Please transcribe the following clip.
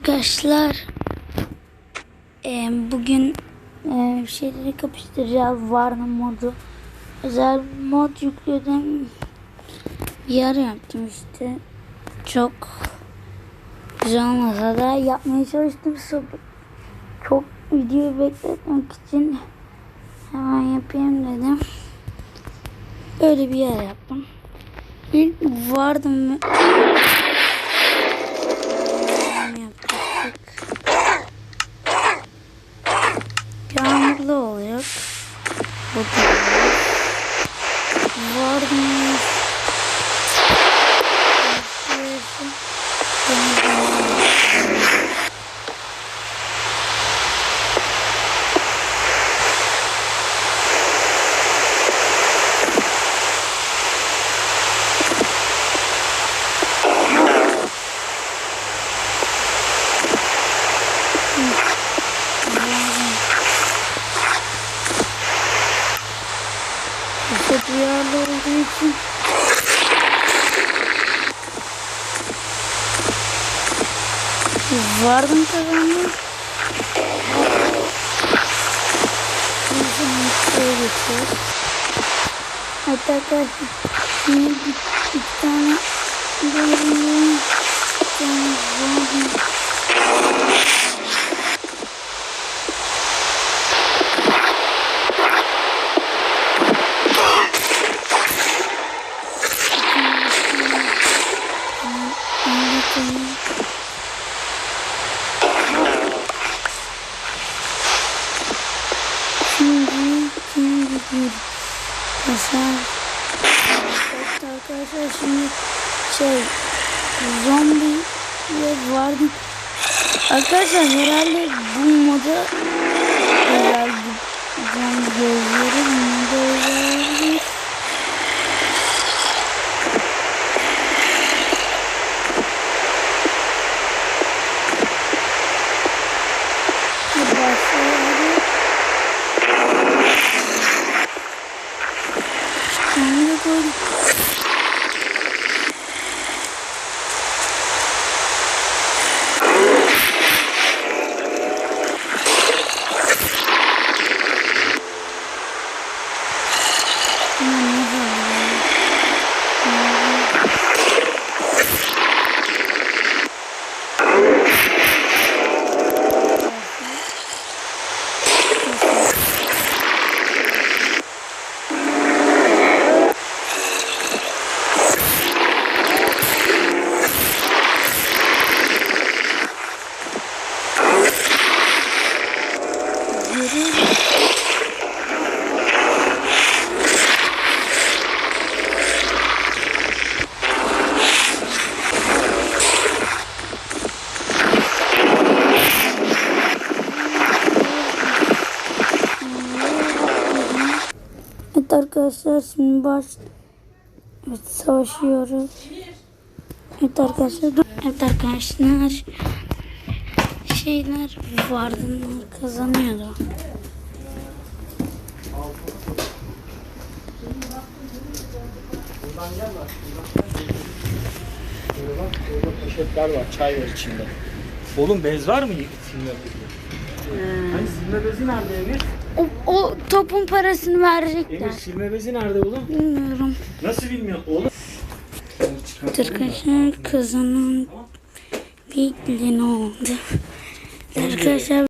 Arkadaşlar e, bugün e, şeyleri kapıştıracağız. Varna modu. Özel mod yükledim. Bir yer yaptım işte. Çok güzel olmasa da yapmaya çalıştım. Sabır. Çok video bekletmek için hemen yapayım dedim. Öyle bir yer yaptım. İlk vardım yapacaktık. Yağmurlu oluyor. Bu da varmış. Çok duyarlı olduğu için vardım kazandım. Şimdi şuraya geçiyoruz. Hatta arkadaşlar şimdi bir, iki tane bölümün bir tane vardım. Anladım. Mesela Evet arkadaşlar şimdi şey zombi ve vardı. Arkadaşlar herhalde bu moda bir zombi gözleri moda başlayalım. Good. Evet arkadaşlar şimdi baş evet, savaşıyoruz. Evet arkadaşlar evet arkadaşlar şeyler vardı kazanıyordu. Orada poşetler var, çay var içinde. Oğlum bez var mı silme bezi? Hani silme bezi nerede Emir? O, o topun parasını verecekler. Emir silme bezi nerede oğlum? Bilmiyorum. Nasıl bilmiyorum oğlum? Arkadaşlar kazanan bir ne oldu? Arkadaşlar